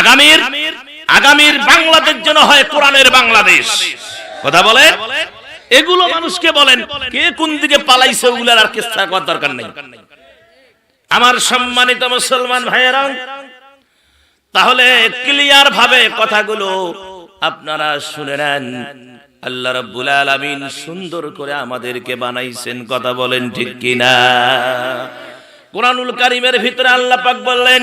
আগামীর আগামীর বাংলাদেশ যেন হয় কোরআনের বাংলাদেশ। কথা বলে এগুলো মানুষকে বলেন, কে কোন দিকে পালাইছে ওগুলার আর কিস্তা করার দরকার নেই। আমার সম্মানিত মুসলমান ভাইয়েরা, তাহলে ক্লিয়ার ভাবে কথাগুলো আপনারা শুনে নেন। আল্লাহ রাব্বুল আলামিন সুন্দর করে আমাদেরকে বানাইছেন, কথা বলেন ঠিক কিনা? কোরআনুল কারীমের ভিতরে আল্লাহ পাক বললেন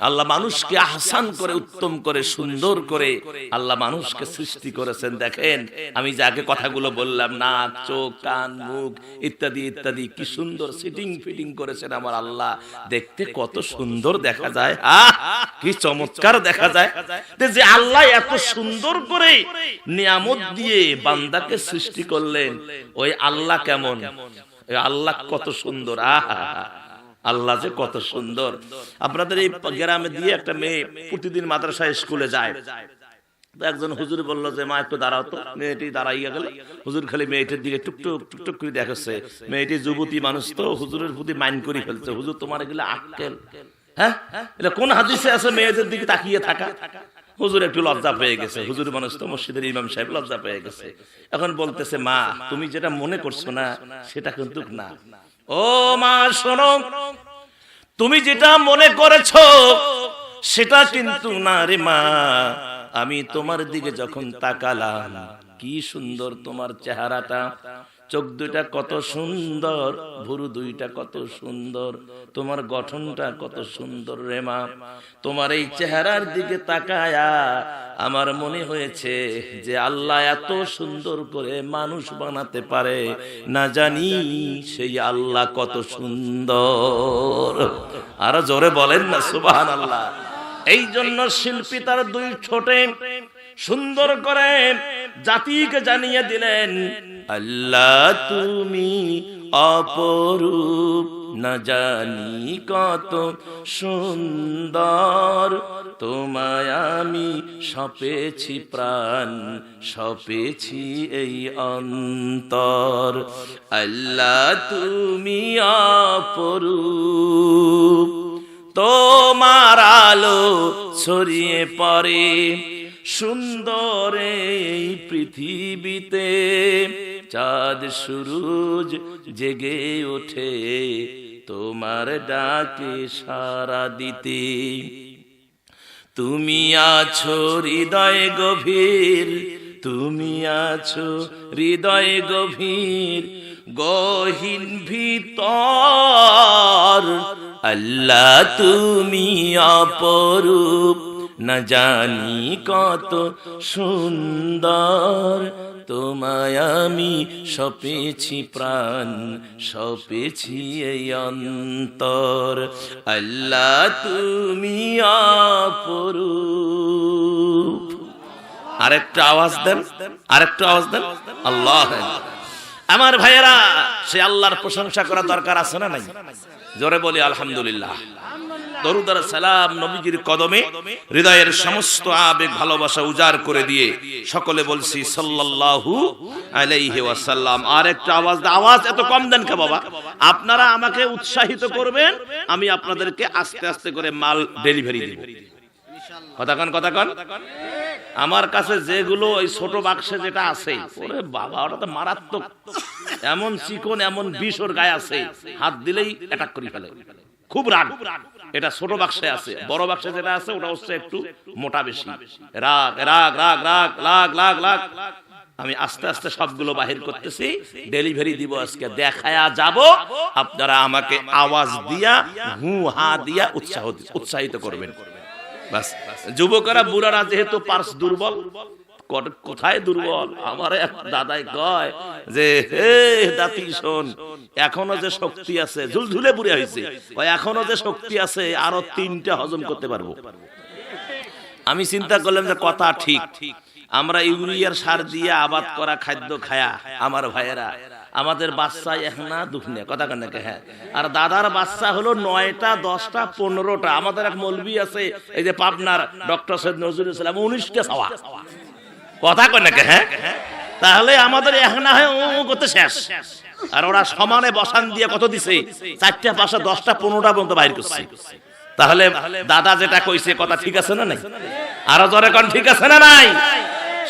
আল্লাহ মানুষকে আহসান করে, উত্তম করে, সুন্দর করে আল্লাহ মানুষকে সৃষ্টি করেছেন। দেখেন, আমি যে আগে কথাগুলো বললাম, নাক, চোখ, কান, মুখ, ইত্যাদি ইত্যাদি, কি সুন্দর সিটিং ফিটিং করেছেন আমার আল্লাহ। দেখতে কত সুন্দর দেখা যায়, আহ, কি চমৎকার দেখা যায়। যে আল্লাহ এত সুন্দর করে নিয়ামত দিয়ে বান্দাকে সৃষ্টি করলেন, ওই আল্লাহ কেমন? আল্লাহ কত সুন্দর, আহা আল্লাহ যে কত সুন্দর। আপনাদের এই গ্রামে দিয়ে একটা মেয়ে প্রতিদিন মাদ্রাসায় স্কুলে যায়। একজন হুজুর বলল যে, মা, একটু দাঁড়াও তো। মেয়েটি দাঁড়াইয়া গেল। হুজুর খালি মেয়েটির দিকে টুকটুক টুকটুক করে দেখাচ্ছে মেয়েটি যুবতী মানুষ তো, হুজুরের প্রতি মাইন্ড করে ফেলছে। হুজুর, তোমার এগুলো আক্কেল। হ্যাঁ? এটা কোন হাদিসে আছে মেয়েদের দিকে তাকিয়ে থাকা? হুজুর একটু লজ্জা পেয়ে গেছে। হুজুর মানুষ তো মসজিদের ইমাম সাহেব লজ্জা পেয়ে গেছে। এখন বলতেছে, মা, তুমি যেটা মনে করছ না, সেটা কিন্তু না। ও মা, শোনো। তুমি যেটা মনে করেছ, সেটা কিন্তু না রে মা। আমি তোমার দিকে যখন তাকালাম, কি সুন্দর তোমার চেহারাটা। চোখ দুইটা কত সুন্দর, ভুরু দুইটা কত সুন্দর, তোমার গঠনটা কত সুন্দর রে মা। তোমার এই চেহারার দিকে তাকায়া আমার মনে হয়েছে যে আল্লাহ এত সুন্দর করে মানুষ বানাতে পারে, না জানি সেই আল্লাহ কত সুন্দর। আরও জোরে বলেন না সুবাহান আল্লাহ এই জন্য শিল্পী তার দুই ছোটে সুন্দর করে জাতিকে জানিয়ে দিলেন আল্লাহ তুমি অপরূপ। না জানি কত সুন্দর। তোমায় আমি সপেছি প্রাণ, সপেছি এই অন্তর। আল্লাহ তুমি অপরূপ। তোমার আলো ছড়িয়ে পড়ে সুন্দর এই পৃথিবীতে। চাঁদ সুরুজ জেগে ওঠে, তোমার ডাকে সারা দিতে। তুমি আছো হৃদয় গভীর, তুমি আছো হৃদয় গভীর, গহীন ভিতর। আল্লাহ তুমি অপরূপ, না জানি কত সুন্দর। তোমায় আমি সপেছি প্রাণ, সপেছি এই অন্তর। আল্লাহ, তুমি অপরূপ। আরেকটা আওয়াজ দেন, আরেকটা আওয়াজ দেন। আল্লাহ। আমার ভাইয়েরা, সে আল্লাহর প্রশংসা করা দরকার আছে না নাই? জোরে বলি, আলহামদুলিল্লাহ। দরুদার সালাম নবীজির কদমে হৃদয়ের সমস্ত আবেগ, ভালোবাসা উজাড় করে দিয়ে সকলে বলছি, সাল্লাল্লাহু আলাইহি ওয়াসাল্লাম। আর একটা আওয়াজ আওয়াজ এত কম দেন কে বাবা? আপনারা আমাকে উৎসাহিত করবেন, আমি আপনাদেরকে আস্তে আস্তে করে মাল ডেলিভারি দিব। কথা কন কথা কন। আমার কাছে যেগুলো ওই ছোট বাক্সে যেটা আছে, ওরে বাবা, ওটা তো মারাত্মক। এমন চিকন, এমন বিষ ওর গায়ে আছে, হাত দিলেই অ্যাটাক করে ফেলে। খুব রাগ। এটা ছোট বাক্সে আছে। বড় বাক্সে যেটা আছে, ওটা হচ্ছে একটু মোটা বেশি। রাগ রাগ রাগ রাগ লাগ লাগ লাগ আমি আস্তে আস্তে সবগুলো বাহির করতেছি। ডেলিভারি দিব আজকে। দেখায়া যাব। আপনারা আমাকে আওয়াজ দিয়া, হু, হা দিয়া উৎসাহ উৎসাহিত করবেন। বাস। যুবকরা, বুড়ারা যেহেতু পার্স দুর্বল কোথায় দুর্বল? আমার এক দাদাই কয় যে হে দাতি শোন এখনও যে শক্তি আছে ঝুলঝুলে বুড়ে হয়েছে এখনও যে শক্তি আছে আরও তিনটা হজম করতে পারব। আমি চিন্তা করলাম যে কথা ঠিক। আমরা ইউরিয়ার সার দিয়ে আবাদ করা খাদ্য খায়া আমার ভাইয়েরা। আমাদের বাচ্চা এক না দুঃখ নেই কথা কেন হ্যাঁ। আর দাদার বাচ্চা হলো নয়টা দশটা পনেরোটা। আমাদের এক মলবি আছে এই যে পাবনার ডক্টর সৈয়দ নজরুল ইসলাম উনিশটা সাওয়া কথা কয় নাকি হ্যাঁ? তাহলে আমাদের এখন না হয় ও করতে শেষ। আর ওরা সমানে বসান দিয়ে কত দিছে? চারটা, পাঁচটা, দশটা, পনেরোটা পর্যন্ত বাইর করছে। তাহলে দাদা যেটা কইছে, কথা ঠিক আছে না নাই? আরও জোরে কোন, ঠিক আছে না নাই?